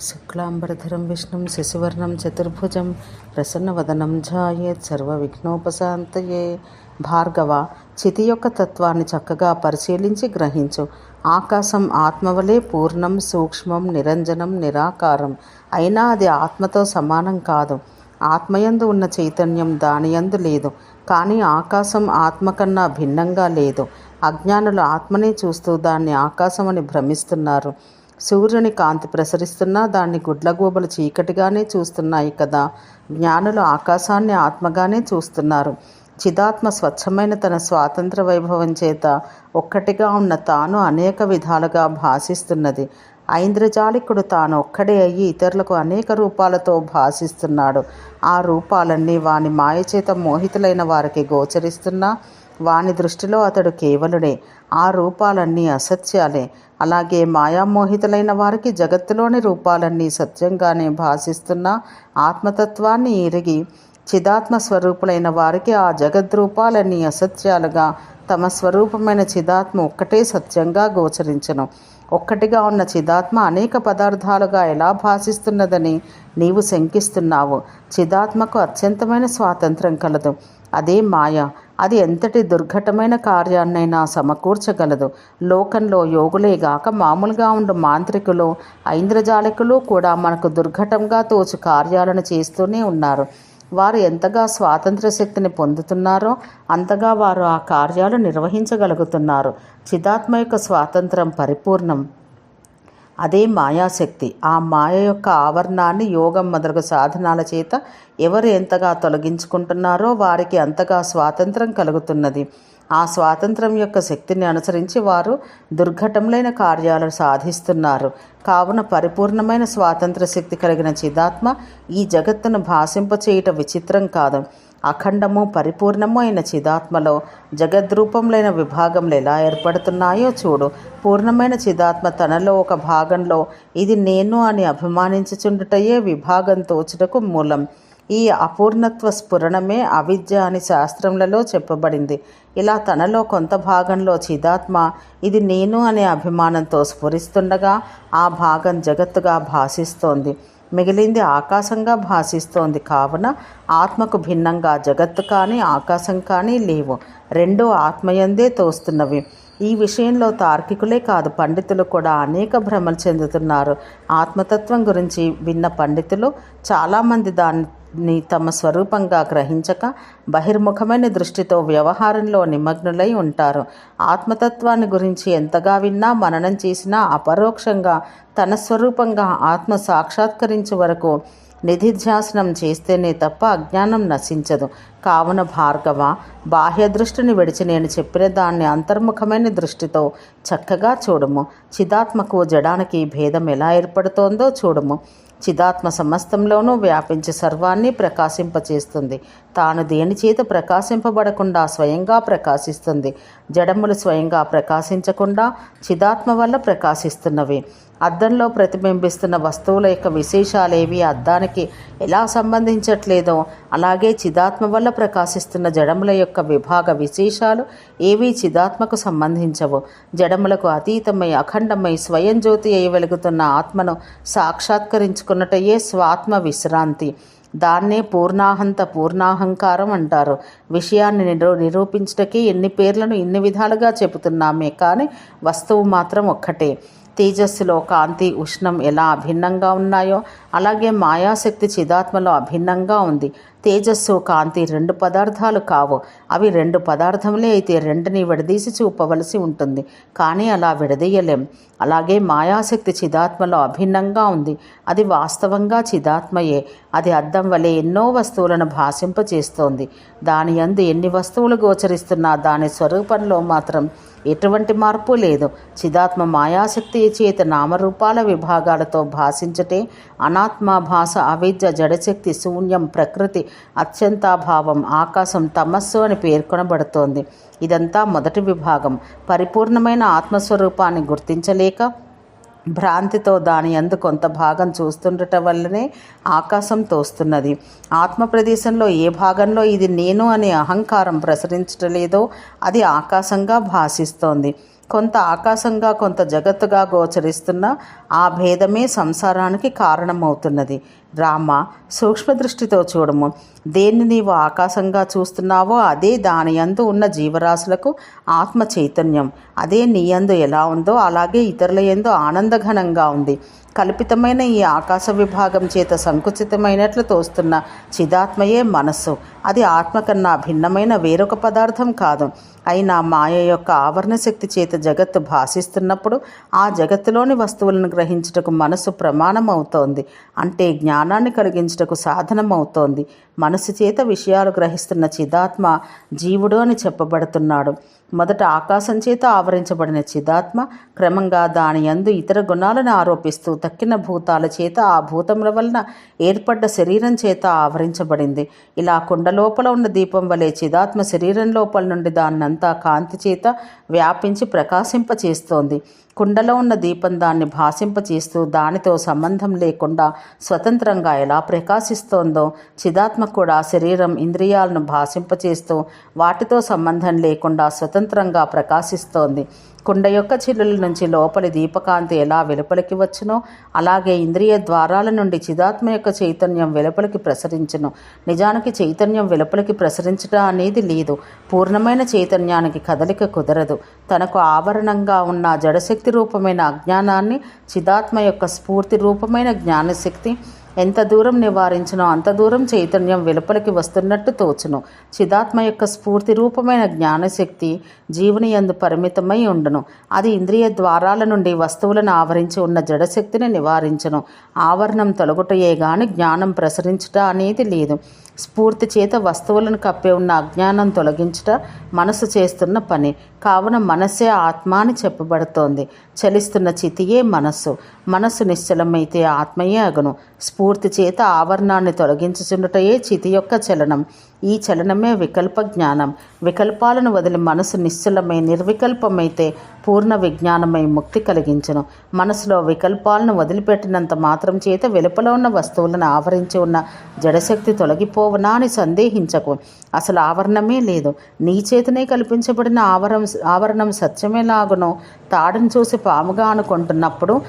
శుక్లాంబరధరం విష్ణుం శశివర్ణం చతుర్భుజం ప్రసన్నవదనం ఝాయేత్ సర్వవిఘ్నోపశాంతయే. భార్గవ చితి యొక్క తత్వాన్ని చక్కగా పరిశీలించి గ్రహించు. ఆకాశం ఆత్మవలే పూర్ణం సూక్ష్మం నిరంజనం నిరాకారం. అయినా అది ఆత్మతో సమానం కాదు. ఆత్మయందు ఉన్న చైతన్యం దానియందు లేదు. కానీ ఆకాశం ఆత్మ కన్నా భిన్నంగా లేదు. అజ్ఞానులు ఆత్మనే చూస్తూ దాన్ని ఆకాశమని భ్రమిస్తున్నారు. సూర్యుని కాంతి ప్రసరిస్తున్నా దాన్ని గుడ్లగూబలు చీకటిగానే చూస్తున్నాయి కదా. జ్ఞానులు ఆకాశాన్ని ఆత్మగానే చూస్తున్నారు. చిదాత్మ స్వచ్ఛమైన తన స్వాతంత్ర వైభవం చేత ఒక్కటిగా ఉన్న తాను అనేక విధాలుగా భాషిస్తున్నది. ఐంద్రజాలికుడు తాను ఒక్కడే అయ్యి ఇతరులకు అనేక రూపాలతో భాషిస్తున్నాడు. ఆ రూపాలన్నీ వాని మాయచేత మోహితులైన వారికి గోచరిస్తున్నా వాని దృష్టిలో అతడు కేవలుడే. ఆ రూపాలన్నీ అసత్యాలే. అలాగే మాయామోహితులైన వారికి జగత్తులోని రూపాలన్నీ సత్యంగానే భాషిస్తున్న ఆత్మతత్వాన్ని ఎరిగి చిదాత్మ స్వరూపులైన వారికి ఆ జగద్రూపాలన్నీ అసత్యాలుగా తమ స్వరూపమైన చిదాత్మ ఒక్కటే సత్యంగా గోచరించను. ఒక్కటిగా ఉన్న చిదాత్మ అనేక పదార్థాలుగా ఎలా భాషిస్తున్నదని నీవు శంకిస్తున్నావు. చిదాత్మకు అత్యంతమైన స్వాతంత్రం కలదు. అదే మాయ. అది ఎంతటి దుర్ఘటమైన కార్యాన్నైనా సమకూర్చగలదు. లోకంలో యోగులేగాక మామూలుగా ఉండు మాంత్రికులు ఐంద్రజాలికులు కూడా మనకు దుర్ఘటంగా తోచు కార్యాలను చేస్తూనే ఉన్నారు. వారు ఎంతగా స్వాతంత్ర శక్తిని పొందుతున్నారో అంతగా వారు ఆ కార్యాలు నిర్వహించగలుగుతున్నారు. చిదాత్మ యొక్క స్వాతంత్రం పరిపూర్ణం. అదే మాయాశక్తి. ఆ మాయ యొక్క ఆవరణాన్ని యోగం మొదలగు సాధనాల చేత ఎవరు ఎంతగా తొలగించుకుంటున్నారో వారికి అంతగా స్వాతంత్రం కలుగుతున్నది. ఆ స్వాతంత్రం యొక్క శక్తిని అనుసరించి వారు దుర్ఘటములైన కార్యాలను సాధిస్తున్నారు. కావున పరిపూర్ణమైన స్వాతంత్ర శక్తి కలిగిన చిదాత్మ ఈ జగత్తును భాషింపచేయుట విచిత్రం కాదు. అఖండము పరిపూర్ణము అయిన చిదాత్మలో జగద్రూపములైన విభాగములు ఎలా ఏర్పడుతున్నాయో చూడు. పూర్ణమైన చిదాత్మ తనలో ఒక భాగంలో ఇది నేను అని అభిమానించుచుండుటయే విభాగం తోచుటకు మూలం. ఈ అపూర్ణత్వ స్ఫురణమే అవిద్య అని శాస్త్రములలో చెప్పబడింది. ఇలా తనలో కొంత భాగంలో చిదాత్మ ఇది నేను అనే అభిమానంతో స్ఫురిస్తుండగా ఆ భాగం జగత్తుగా భాషిస్తోంది. మిగిలింది ఆకాశంగా భాషిస్తోంది కావున ఆత్మకు భిన్నంగా జగత్తు కానీ ఆకాశం కానీ లేవు. రెండు ఆత్మయందే తోస్తున్నవి. ఈ విషయంలో తార్కికులే కాదు పండితులు కూడా అనేక భ్రమలు చెందుతున్నారు. ఆత్మతత్వం గురించి విన్న పండితులు చాలామంది దాన్ని ని తమ స్వరూపంగా గ్రహించక బహిర్ముఖమైన దృష్టితో వ్యవహారంలో నిమగ్నులై ఉంటారు. ఆత్మతత్వాన్ని గురించి ఎంతగా విన్నా మననం చేసినా అపరోక్షంగా తన స్వరూపంగా ఆత్మ సాక్షాత్కరించే వరకు నిధిధ్యాసనం చేస్తేనే తప్ప అజ్ఞానం నశించదు. కావున భార్గవ బాహ్య దృష్టిని విడిచి నేను చెప్పిన దాన్ని అంతర్ముఖమైన దృష్టితో చక్కగా చూడము. చిదాత్మకు జడానికి భేదం ఎలా ఏర్పడుతోందో చూడము. చిదాత్మ సమస్తంలోనూ వ్యాపించి సర్వాన్ని ప్రకాశింపచేస్తుంది. తాను దేని చేత ప్రకాశింపబడకుండా స్వయంగా ప్రకాశిస్తుంది? జడములు స్వయంగా ప్రకాశించకుండా చిదాత్మ వల్ల ప్రకాశిస్తున్నవి. అద్దంలో ప్రతిబింబిస్తున్న వస్తువుల యొక్క విశేషాలేవి అద్దానికి ఎలా సంబంధించట్లేదో అలాగే చిదాత్మ వల్ల ప్రకాశిస్తున్న జడముల యొక్క విభాగ విశేషాలు ఏవీ చిదాత్మకు సంబంధించవు. జడములకు అతీతమై అఖండమై స్వయం జ్యోతి అయి వెలుగుతున్న ఆత్మను సాక్షాత్కరించుకున్నటయే స్వాత్మ విశ్రాంతి. దాన్నే పూర్ణాహంత పూర్ణాహంకారం అంటారు. విషయాన్ని నిరూ నిరూపించటకి ఎన్ని పేర్లను ఇన్ని విధాలుగా చెబుతున్నామే కానీ వస్తువు మాత్రం ఒక్కటే. తేజస్సులో కాంతి ఉష్ణం ఎలా అభిన్నంగా ఉన్నాయో అలాగే మాయాశక్తి చిదాత్మలో అభిన్నంగా ఉంది. తేజస్సు కాంతి రెండు పదార్థాలు కావు. అవి రెండు పదార్థములే అయితే రెండుని విడదీసి చూపవలసి ఉంటుంది. కానీ అలా విడదీయలేం. అలాగే మాయాశక్తి చిదాత్మలో అభిన్నంగా ఉంది. అది వాస్తవంగా చిదాత్మయే. అది అద్దం వలె ఎన్నో వస్తువులను భాషింపచేస్తోంది. దాని యందు ఎన్ని వస్తువులు గోచరిస్తున్నా దాని స్వరూపంలో మాత్రం ఎటువంటి మార్పు లేదు. చిదాత్మ మాయాశక్తి చేత నామరూపాల విభాగాలతో భాషించటే అనాత్మ భాష అవిద్య జడశక్తి శూన్యం ప్రకృతి అత్యంతాభావం ఆకాశం తమస్సు అని పేర్కొనబడుతోంది. ఇదంతా మొదటి విభాగం. పరిపూర్ణమైన ఆత్మస్వరూపాన్ని గుర్తించలేక భ్రాంతితో దాని అందు కొంత భాగం చూస్తుండటం వల్లనే ఆకాశం తోస్తున్నది. ఆత్మ ప్రదేశంలో ఏ భాగంలో ఇది నేను అనే అహంకారం ప్రసరించటలేదో అది ఆకాశంగా భాషిస్తోంది కొంత ఆకాశంగా కొంత జగత్తుగా గోచరిస్తున్న ఆ భేదమే సంసారానికి కారణమవుతున్నది. రామ సూక్ష్మ దృష్టితో చూడము. దేన్ని నీవు ఆకాశంగా చూస్తున్నావో అదే దాని యందు ఉన్న జీవరాశులకు ఆత్మ చైతన్యం. అదే నీ యందు ఎలా ఉందో అలాగే ఇతరుల యందు ఆనందఘనంగా ఉంది. కల్పితమైన ఈ ఆకాశ విభాగం చేత సంకుచితమైనట్లు తోస్తున్న చిదాత్మయే మనస్సు. అది ఆత్మ కన్నా భిన్నమైన వేరొక పదార్థం కాదు. అయినా మాయ యొక్క ఆవరణ శక్తి చేత జగత్తు భాషిస్తున్నప్పుడు ఆ జగత్తులోని వస్తువులను గ్రహించుటకు మనసు ప్రమాణం అవుతోంది అంటే జ్ఞానాన్ని కలిగించుటకు సాధనం అవుతోంది మనసు చేత విషయాలు గ్రహిస్తున్న చిదాత్మ జీవుడు అని చెప్పబడుతున్నాడు. మొదట ఆకాశం చేత ఆవరించబడిన చిదాత్మ క్రమంగా దాని యందు ఇతర గుణాలను ఆరోపిస్తూ తక్కిన భూతాల చేత ఆ భూతముల వలన ఏర్పడ్డ శరీరం చేత ఆవరించబడింది. ఇలా కుండ లోపల ఉన్న దీపం వలె చిదాత్మ శరీరం లోపల నుండి దాన్నంతా కాంతి చేత వ్యాపించి ప్రకాశింపచేస్తోంది. కుండలో ఉన్న దీపం దాన్ని భాషింపచేస్తూ దానితో సంబంధం లేకుండా స్వతంత్రంగా ఎలా ప్రకాశిస్తోందో చిదాత్మ కూడా శరీరం ఇంద్రియాలను భాషింపచేస్తూ వాటితో సంబంధం లేకుండా స్వతంత్రంగా ప్రకాశిస్తోంది. కుండ యొక్క చిల్లుల నుంచి లోపలి దీపకాంతి ఎలా వెలుపలికి వచ్చునో అలాగే ఇంద్రియ ద్వారాల నుండి చిదాత్మ యొక్క చైతన్యం వెలుపలికి ప్రసరించును. నిజానికి చైతన్యం వెలుపలికి ప్రసరించడం అనేది లేదు. పూర్ణమైన చైతన్యానికి కదలిక కుదరదు. తనకు ఆవరణంగా ఉన్న జడశక్తి రూపమైన అజ్ఞానాన్ని చిదాత్మ యొక్క స్ఫూర్తి రూపమైన జ్ఞానశక్తి ఎంత దూరం నివారించినో అంత దూరం చైతన్యం వెలుపలికి వస్తున్నట్టు తోచును. చిదాత్మ యొక్క స్ఫూర్తి రూపమైన జ్ఞానశక్తి జీవుని ఎందు పరిమితమై ఉండును. అది ఇంద్రియ ద్వారాల నుండి వస్తువులను ఆవరించి ఉన్న జడశక్తిని నివారించును. ఆవరణం తొలగుటయే గాని జ్ఞానం ప్రసరించుట అనేది లేదు. స్ఫూర్తి చేత వస్తువులను కప్పే ఉన్న అజ్ఞానం తొలగించుట మనసు చేస్తున్న పని. కావున మనసే ఆత్మ అని చెప్పబడుతోంది. చలిస్తున్న చితియే మనస్సు. మనస్సు నిశ్చలమైతే ఆత్మయే అగును. స్ఫూర్తి చేత ఆవరణాన్ని తొలగించుచుండుటయే చితి యొక్క చలనం. ఈ చలనమే వికల్ప జ్ఞానం. వికల్పాలను వదిలి మనసు నిశ్చలమై నిర్వికల్పమైతే పూర్ణ విజ్ఞానమై ముక్తి కలిగించును. మనసులో వికల్పాలను వదిలిపెట్టినంత మాత్రం చేత వెలుపల ఉన్న వస్తువులను ఆవరించి ఉన్న జడశక్తి తొలగిపోవనా అని సందేహించకు. అసలు ఆవరణమే లేదు. నీ చేతనే కల్పించబడిన ఆవరం ఆవరణం సత్యమేలాగునో తాడును చూసి పాముగా అనుకుంటున్నప్పుడు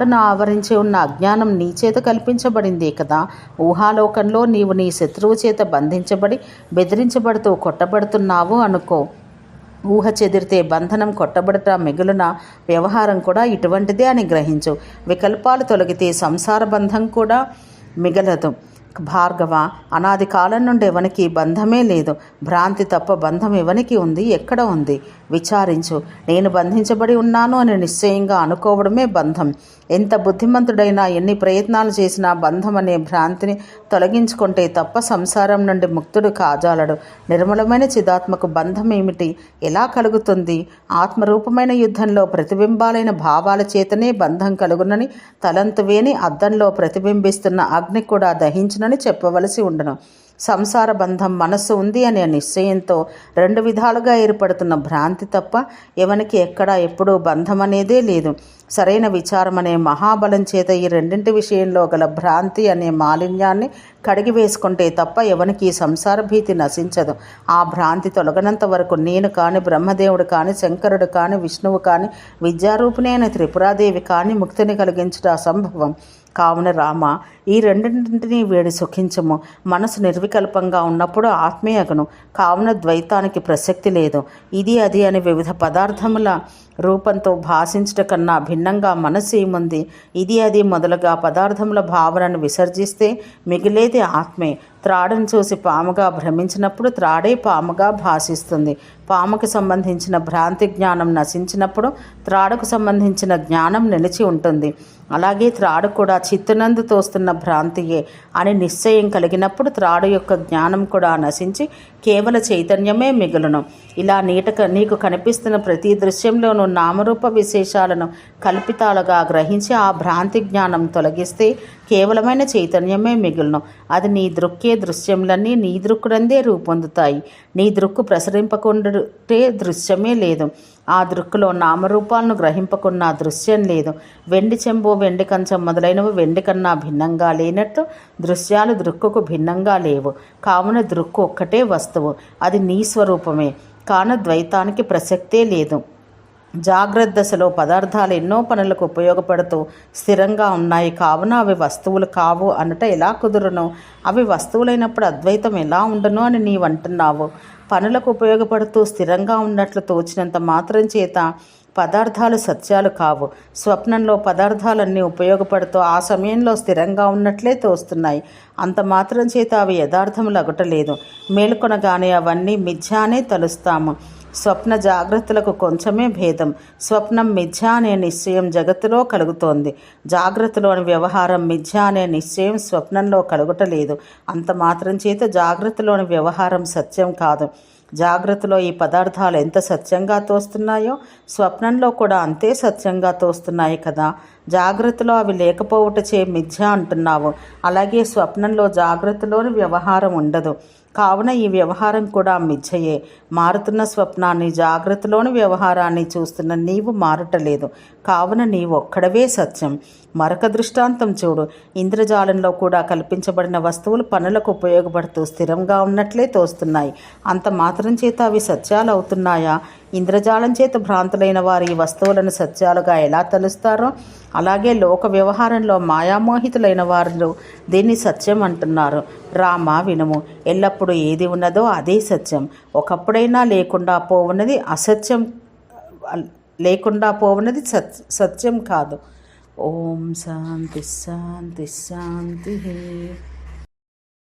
తాడును ఆవరించి ఉన్న అజ్ఞానం నీ చేత కల్పించబడిందే కదా. ఊహాలోకంలో నీవు నీ శత్రువు చేత బంధించబడి బెదిరించబడుతూ కొట్టబడుతున్నావు అనుకో. ఊహ చెదిరితే బంధనం కొట్టబడట మిగులున? వ్యవహారం కూడా ఇటువంటిదే అని గ్రహించు. వికల్పాలు తొలగితే సంసార బంధం కూడా మిగలదు. భార్గవ అనాది కాలం నుండి ఎవనికి బంధమే లేదు. భ్రాంతి తప్ప బంధం ఎవనికి ఉంది? ఎక్కడ ఉంది? విచారించు. నేను బంధించబడి ఉన్నాను అని నిశ్చయంగా అనుకోవడమే బంధం. ఎంత బుద్ధిమంతుడైనా ఎన్ని ప్రయత్నాలు చేసినా బంధం అనే భ్రాంతిని తొలగించుకుంటే తప్ప సంసారం నుండి ముక్తుడు కాజాలడు. నిర్మలమైన చిదాత్మకు బంధం ఏమిటి? ఎలా కలుగుతుంది? ఆత్మరూపమైన యుద్ధంలో ప్రతిబింబాలైన భావాల చేతనే బంధం కలుగునని తలంతువేని అద్దంలో ప్రతిబింబిస్తున్న అగ్ని కూడా దహించునని చెప్పవలసి ఉండను. సంసార బంధం మనస్సు ఉంది అనే నిశ్చయంతో రెండు విధాలుగా ఏర్పడుతున్న భ్రాంతి తప్ప ఎవనికి ఎక్కడా ఎప్పుడూ బంధం అనేదే లేదు. సరైన విచారం అనే మహాబలం చేత ఈ రెండింటి విషయంలో గల భ్రాంతి అనే మాలిన్యాన్ని కడిగి వేసుకుంటే తప్ప ఎవనికి ఈ సంసార భీతి నశించదు. ఆ భ్రాంతి తొలగనంత వరకు నేను కాని బ్రహ్మదేవుడు కాని శంకరుడు కాని విష్ణువు కాని విద్యారూపిణి అయిన త్రిపురాదేవి కాని ముక్తిని కలిగించుట అసంభవం. కావున రామ ఈ రెండింటిని వేడి సుఖించము. మనసు నిర్వికల్పంగా ఉన్నప్పుడు ఆత్మీయగను. కావున ద్వైతానికి ప్రసక్తి లేదు. ఇది అది అనే వివిధ పదార్థముల రూపంతో భాషించట కన్నా భిన్నంగా మనసు ఏముంది? ఇది అది మొదలుగా పదార్థముల భావనను విసర్జిస్తే మిగిలేది ఆత్మే. త్రాడును చూసి పాముగా భ్రమించినప్పుడు త్రాడే పాముగా భాషిస్తుంది. పాముకు సంబంధించిన భ్రాంతి జ్ఞానం నశించినప్పుడు త్రాడుకు సంబంధించిన జ్ఞానం నిలిచి ఉంటుంది. అలాగే త్రాడు కూడా చిత్తునందు తోస్తున్న భ్రాంతియే అని నిశ్చయం కలిగినప్పుడు త్రాడు యొక్క జ్ఞానం కూడా నశించి కేవల చైతన్యమే మిగులును. ఇలా నీటక నీకు కనిపిస్తున్న ప్రతి దృశ్యంలోనూ నామరూప విశేషాలను కల్పితాలుగా గ్రహించి ఆ భ్రాంతి జ్ఞానం తొలగిస్తే కేవలమైన చైతన్యమే మిగులును. అది నీ దృక్కే దృశ్యములన్నీ నీ దృక్కునందే రూపొందుతాయి. నీ దృక్కు ప్రసరింపకుండా దృశ్యమే లేదు. ఆ దృక్కులో నామరూపాలను గ్రహింపకున్న దృశ్యం లేదు. వెండి చెంబు వెండి కంచం మొదలైనవి వెండి కన్నా భిన్నంగా లేనట్టు దృశ్యాలు దృక్కుకు భిన్నంగా లేవు. కావున దృక్కు ఒక్కటే వస్తువు. అది నీ స్వరూపమే. కాన ద్వైతానికి ప్రసక్తే లేదు. జాగ్రత్త దశలో పదార్థాలు ఎన్నో పనులకు ఉపయోగపడుతూ స్థిరంగా ఉన్నాయి. కావున అవి వస్తువులు కావు అనట ఎలా కుదురును? అవి వస్తువులైనప్పుడు అద్వైతం ఎలా ఉండను అని నీవు అంటున్నావు. పనులకు ఉపయోగపడుతూ స్థిరంగా ఉన్నట్లు తోచినంత మాత్రం చేత పదార్థాలు సత్యాలు కావు. స్వప్నంలో పదార్థాలన్నీ ఉపయోగపడుతూ ఆ సమయంలో స్థిరంగా ఉన్నట్లే తోస్తున్నాయి. అంత మాత్రం చేత అవి యథార్థములు అగటలేదు మేలుకొనగానే అవన్నీ మిథ్యానే తలుస్తాము. స్వప్న జాగ్రత్తలకు కొంచెమే భేదం. స్వప్నం మిథ్య అనే నిశ్చయం జగత్తులో కలుగుతోంది. జాగ్రత్తలోని వ్యవహారం మిథ్య అనే నిశ్చయం స్వప్నంలో కలుగుటలేదు. అంత మాత్రం చేత జాగ్రత్తలోని వ్యవహారం సత్యం కాదు. జాగ్రత్తలో ఈ పదార్థాలు ఎంత సత్యంగా తోస్తున్నాయో స్వప్నంలో కూడా అంతే సత్యంగా తోస్తున్నాయి కదా. జాగ్రత్తలో అవి లేకపోవటచే మిథ్య అంటున్నావు. అలాగే స్వప్నంలో జాగ్రత్తలోని వ్యవహారం ఉండదు. కావున ఈ వ్యవహారం కూడా మిథ్యయే. మారుతున్న స్వప్నాన్ని జాగ్రత్తలోని వ్యవహారాన్ని చూస్తున్న నీవు మారటలేదు. కావున నీవు ఒక్కడవే సత్యం. మరొక దృష్టాంతం చూడు. ఇంద్రజాలంలో కూడా కల్పించబడిన వస్తువులు పనులకు ఉపయోగపడుతూ స్థిరంగా ఉన్నట్లే తోస్తున్నాయి. అంత మాత్రం చేత అవి సత్యాలు అవుతున్నాయా ఇంద్రజాలం చేత భ్రాంతులైన వారు ఈ వస్తువులను సత్యాలుగా ఎలా తలుస్తారో అలాగే లోక వ్యవహారంలో మాయామోహితులైన వారు దీన్ని సత్యం అంటున్నారు. రామ వినుము. ఎల్లప్పుడూ ఏది ఉన్నదో అదే సత్యం. ఒకప్పుడైనా లేకుండా పోవున్నది అసత్యం లేకుండా పోవున్నది సత్ సత్యం కాదు. ఓం శాంతి శాంతి శాంతి